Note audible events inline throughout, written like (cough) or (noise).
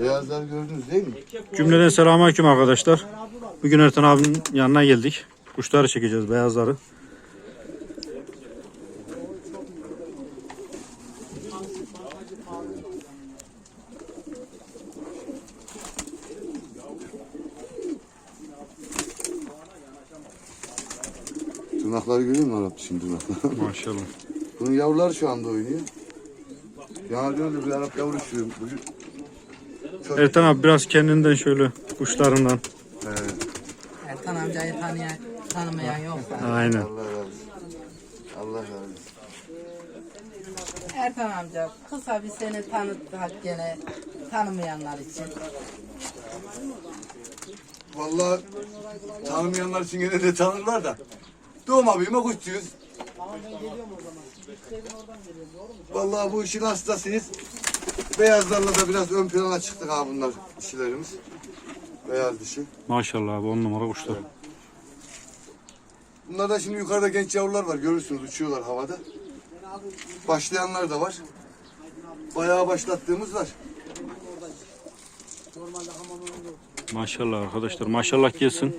Beyazlar gördünüz değil mi? Cümleden selamünaleyküm arkadaşlar. Bugün Ertan abinin yanına geldik. Kuşları çekeceğiz, beyazları. Tırnakları görüyor musun Arap dişin tırnakları? (laughs) Maşallah. Bunun yavruları şu anda oynuyor. Ya diyor bir Arap yavru şu. Ertan abi biraz kendinden şöyle kuşlarından. Evet. Erkan amcayı tanıyan, tanımayan yok. Aynen. Allah razı olsun. Allah razı olsun. Erkan amca kısa bir seni tanıttık gene tanımayanlar için. Vallahi tanımayanlar için gene de tanırlar da. Doğma büyüme kuşçuyuz. Vallahi bu işin hastasıyız. Beyazlarla da biraz ön plana çıktık ha bunlar dişilerimiz. Beyaz dişi. Maşallah abi on numara kuşlar. Bunlarda şimdi yukarıda genç yavrular var. Görürsünüz uçuyorlar havada. Başlayanlar da var. Bayağı başlattığımız var. Maşallah arkadaşlar. Maşallah gelsin.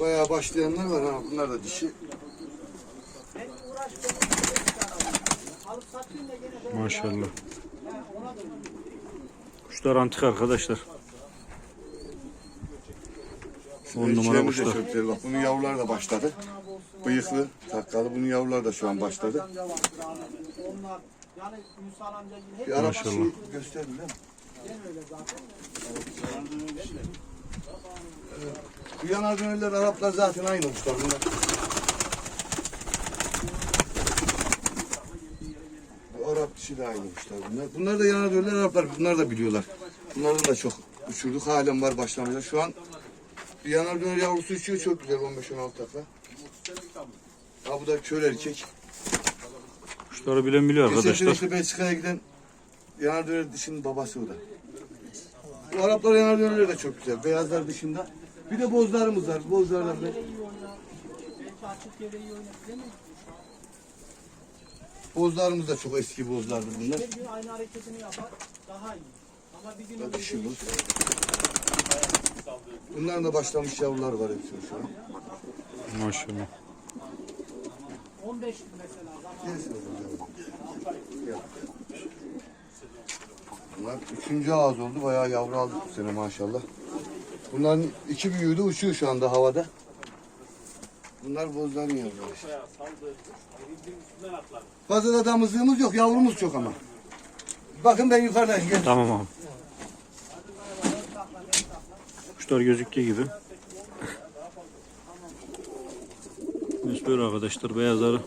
Bayağı başlayanlar var ha. Bunlar da dişi. Maşallah. Kuşlar antik arkadaşlar. On numara Erkeğimiz de kuşlar. Bak bunun yavruları da başladı. Bıyıklı, takkalı. Bunun yavruları da şu an başladı. Bir Arap Maşallah. dişi gösterin değil mi? Evet. Bu yanar dönerler Araplar zaten aynı kuşlar bunlar. Dişi de aynı kuşlar bunlar. Bunlar da yanar dönerler Araplar. Bunlar da biliyorlar. Bunları da çok uçurduk. Halen var başlangıçta. Şu an bir yanar döner yavrusu uçuyor çok güzel 15-16 takla. Ha bu da kör erkek. Kuşları bilen biliyor Geçen arkadaşlar. işte Belçika'ya giden yanar döner dişinin babası o da. Bu Araplar yanar dönerleri de çok güzel. Beyazlar dışında. Bir de bozlarımız var. Bozlardan da. Bozlarımız da çok eski bozlardır bunlar. Bir gün aynı hareketini yapar daha iyi. Ama bir gün dişi boz. Bunların da başlamış yavrular var hepsi şu an. Maşallah. 15 gün mesela zaman Gelsin bakalım. Gel. Bunlar üçüncü ağız oldu. Bayağı yavru aldık bu sene maşallah. Bunların iki büyüğü de uçuyor şu anda havada. Bunlar bozların yavruları. Fazla da damızlığımız yok. Yavrumuz çok ama. Bakın ben yukarıdayım. Gel. Tamam abi. Kuşlar gözüktüğü gibi. Böyle arkadaşlar beyazları.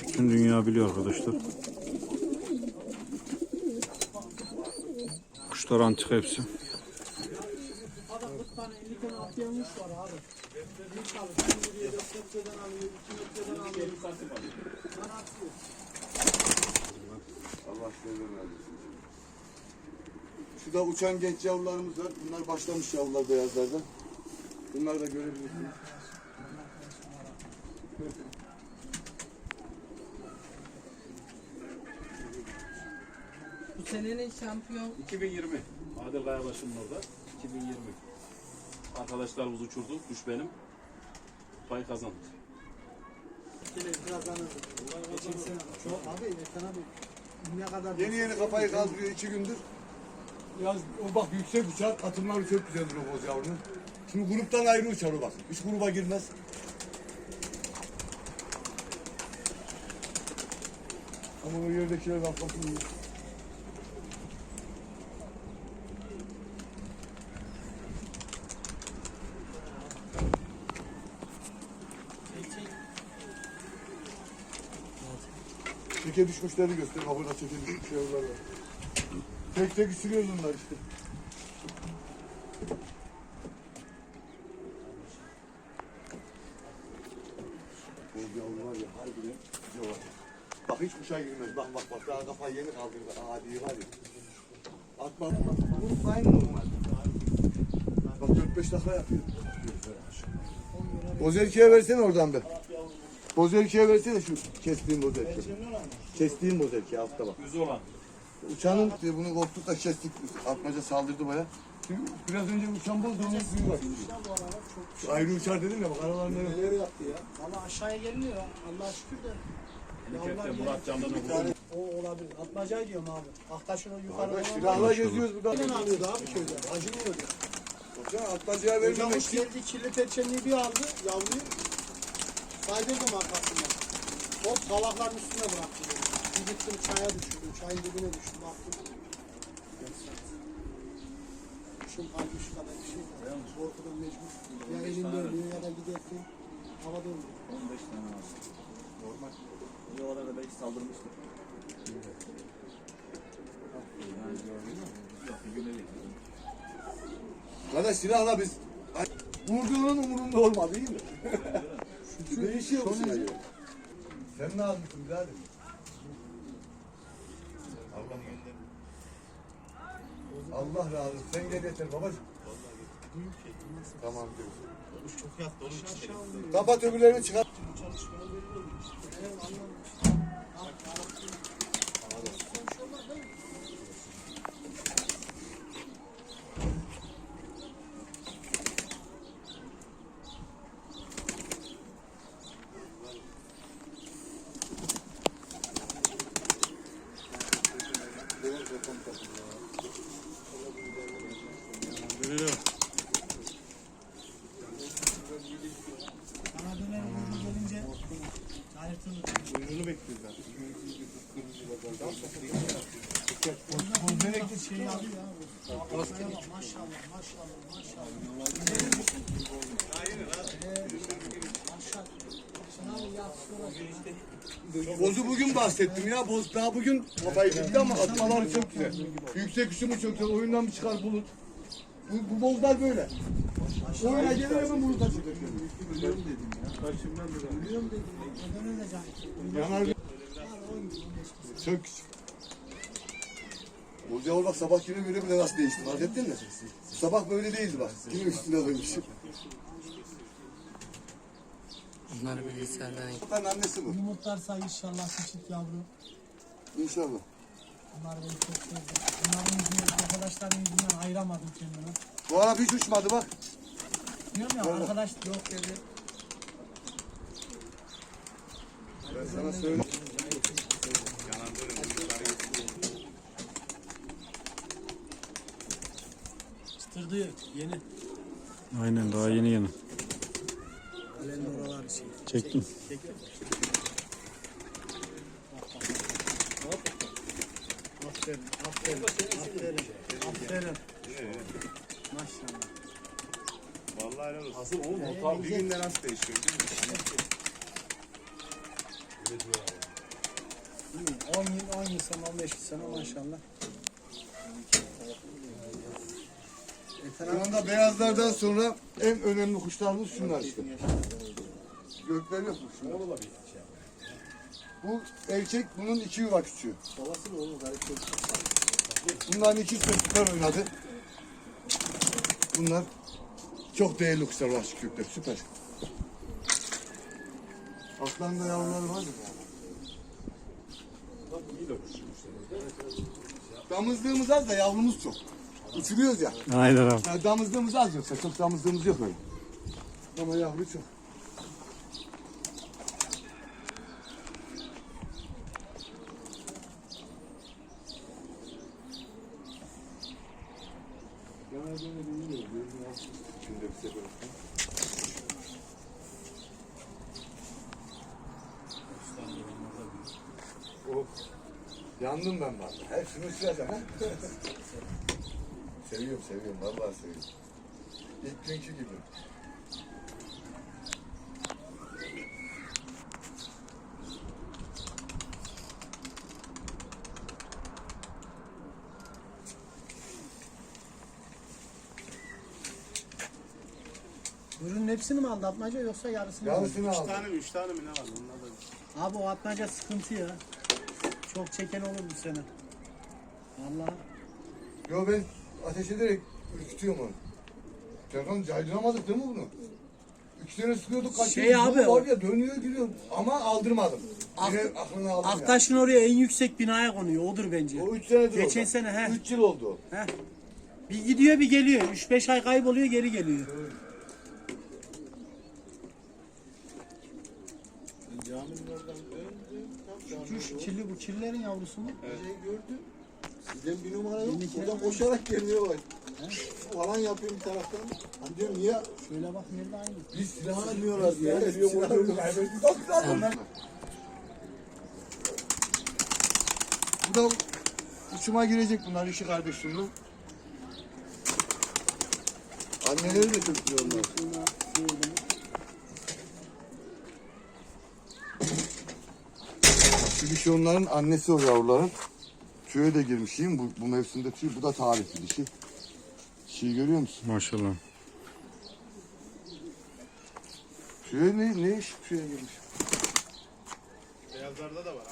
Bütün dünya biliyor arkadaşlar. Kuşlar antik hepsi. adam 40 tane 50 atlayanmış var abi. Bir çalı, bir yürüyor, 4 metreden alıyor, 2 metreden alıyor. Bana atıyor. Allah versin. Şurada uçan genç yavrularımız var. Bunlar başlamış yavrular beyazlardan. Bunları da görebilirsiniz. Bu senenin şampiyon 2020. Adil Kayabaşı'nın orada. 2020. Arkadaşlarımız uçurdu. Kuş benim. Pay kazandık. Geçen sene abi Yeni yeni kafayı kaldırıyor iki gündür. Yaz, o bak yüksek uçar, katımları çok güzeldir o boz yavrunun. Şimdi gruptan ayrı uçar o bak. Hiç gruba girmez. Ama o yerdekiler kafasını Çeke düşmüşleri göster. Bak burada çeke düşmüş yavrular var. Tek tek sürüyoruz bunlar işte. Bu yavru var ya harbiden var. Bak hiç kuşa girmez. Bak bak bak daha kafayı yeni kaldırdı. Adi var ya. Atma atma. Aynı normal. Bak 4-5 dakika yapıyor. O zevkiye versene oradan be. Bozerki'ye versene şu kestiğim bozerki. Kestiğim bozerki altta bak. Yüzü olan. Uçanın e, bunu koltukla kestik. Atmaca saldırdı baya. Şimdi Biraz önce uçan bozdu onun suyu var. Şu ayrı uçar dedim ya bak aralarında yok. neler yaptı ya. Valla aşağıya gelmiyor. Allah'a şükür de. Helikopter Murat Can'dan tane o olabilir. Atmacayı diyorum abi. Aktaş'ın o yukarıda silahla geziyoruz burada. Aynen alıyordu abi köyde. Acımıyordu. Baksana atmacaya vermemek için. geldi kirli perçemliği bir aldı yavruyu. Saydırdım arkasından. O salakların üstüne bıraktı. beni. Bir gittim çaya düşürdüm. Çayın dibine düştüm. Baktım. Kuşum kalmış kadar bir şey. Korkudan mecbur. Ya elinde ölüyor ya da giderken havada ölüyor. 15 tane abi. Normal. Bir o arada belki saldırmıştır. Yani gördün mü? Yok bir güne değil. Kardeş silahla biz. Vurduğunun umurunda olmadı değil mi? (laughs) Değişiyor bu silah. Sen ne yapıyorsun birader? Allah Allah razı olsun. Sen gel yeter babacığım. Tamam diyorsun. Kapat öbürlerini çıkar. Bana döner vurdu gelince ayırtılır. Buyruğunu bekliyoruz zaten. Gerekli şeyi alıyor abi. Maşallah maşallah maşallah maşallah. Maşallah. Şuna bir yapsınlar. Bozu bugün bahsettim ya. Boz daha bugün kafayı gitti ama atmaları çok güzel. Yüksek uçumu çok güzel. Oyundan bir çıkar bulut. Bu, bu bozlar böyle. Oyuna gelir hemen buluta çıkıyor. Biliyorum dedim. Çok küçük. Boz yavru bak sabah gibi böyle bile nasıl değişti fark ettin mi? Sabah böyle değildi bak. Yine üstüne koymuş. Bunları bilgisayardan Ben annesi bu. Yumurtlarsa inşallah küçük yavru. İnşallah. Bunlar beni çok sevdi. Bunların yüzünden, arkadaşların yüzünden ayıramadım kendimi. Bu ara hiç uçmadı bak. Diyorum ya arkadaş yok dedi. Ben sana söyleyeyim. Çıtırdı yeni. Aynen daha yeni yeni. Çektim. Aferin, aferin, aferin, aferin. Maşallah. Vallahi helal olsun. Asıl oğlum ortam bir günde nasıl değişiyor değil mi? 10 yıl, 10 yıl sonra, 15 yıl sonra maşallah. Şu anda beyazlardan sonra en önemli kuşlarımız şunlar işte. Gökler yok mu şunlar? Bu erkek bunun iki yuva küçüğü. Babası da oğlum garip çocuk. Bunların ikisi de süper oynadı. Bunlar çok değerli kuşlar var şu kökler süper. Aslan da yavruları var mı? Damızlığımız az da yavrumuz çok. Uçuruyoruz ya. Aynen abi. Yani damızlığımız az yoksa çok damızlığımız yok öyle. Ama yavru çok. Yandım ben bak. Hepsini uçuracağım ha. seviyorum seviyorum vallahi seviyorum. İlk günkü gibi. Ürünün hepsini mi aldı atmaca yoksa yarısını mı? aldı? Yarısını aldım. tane mi? Üç tane mi ne var? Onlar da Abi o atmaca sıkıntı ya. Çok çeken olur bu sene. Vallahi. Yo ben ateş ederek ürkütüyorum onu. Telefon caydıramadık değil mi bunu? İki sene sıkıyorduk kaçıyorduk. Şey abi, var ya dönüyor giriyor ama aldırmadım. Yine aklını aldım. Aktaş'ın oraya en yüksek binaya konuyor. Odur bence. O üç senedir Geçen orada. sene, he. Üç yıl oldu. Bir gidiyor bir geliyor. 3-5 ay kayboluyor geri geliyor. Caminin. Tam caminin Şu kirli bu kirlerin yavrusu mu? Şey gördüm. Sizden bir numara yok. Oradan koşarak geliyor bak. Falan yapıyor bir taraftan. Hani diyorum niye? Şöyle bak nerede aynı. Biz silah almıyorlar diye. Silah almıyorlar. Bu da uçuma girecek bunlar işi kardeşimle. Anneleri de çok güzel onlar. Şu dişi onların annesi o yavruların. Tüye de girmişim. Bu, bu mevsimde tüy. Bu da tarihli dişi. Dişiyi görüyor musun? Maşallah. Tüye ne, ne iş tüye girmiş? Beyazlarda da var.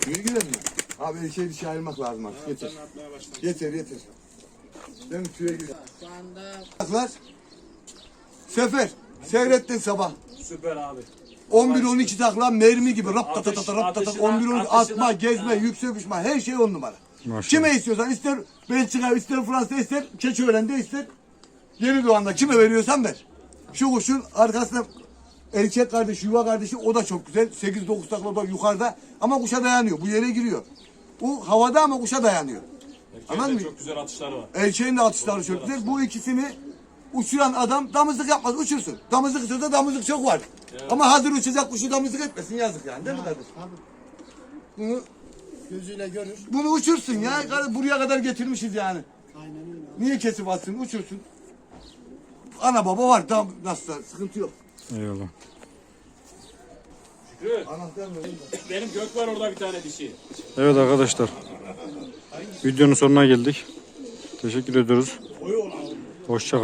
Tüye girer mi? Abi erkeği dişi ayırmak lazım artık. Yeter. Yeter yeter. Mi? Tüye girer. Şu anda. Sefer. Seyrettin sabah. Süper abi. 11-12 takla mermi gibi rap tat tat tat rap tat tat atışına- 11 12 atışına- atma gezme yüksek uçma her şey on numara. Maşallah. Kime istiyorsan ister Belçika ister Fransa ister Keçiören'de ister Yeni Doğan'da kime veriyorsan ver. Şu kuşun arkasında erkek kardeşi yuva kardeşi o da çok güzel 8-9 takla da yukarıda ama kuşa dayanıyor bu yere giriyor. Bu havada ama kuşa dayanıyor. Anladın Erkeğin mı? de çok güzel atışları var. Erkeğin de atışları çok güzel. Bu ikisini uçuran adam damızlık yapmaz, uçursun. Damızlık istiyorsa damızlık çok var. Ama hazır uçacak kuşu damızlık etmesin yazık yani değil mi kardeşim? Bunu, Gözüyle görür. bunu uçursun ya. Buraya kadar getirmişiz yani. Aynen öyle. Niye kesip atsın, uçursun. Ana baba var, tam nasıl sıkıntı yok. Eyvallah. Şükrü, Anahtar de. benim gök var orada bir tane dişi. Evet arkadaşlar. Videonun sonuna geldik. Teşekkür ediyoruz. Hoşça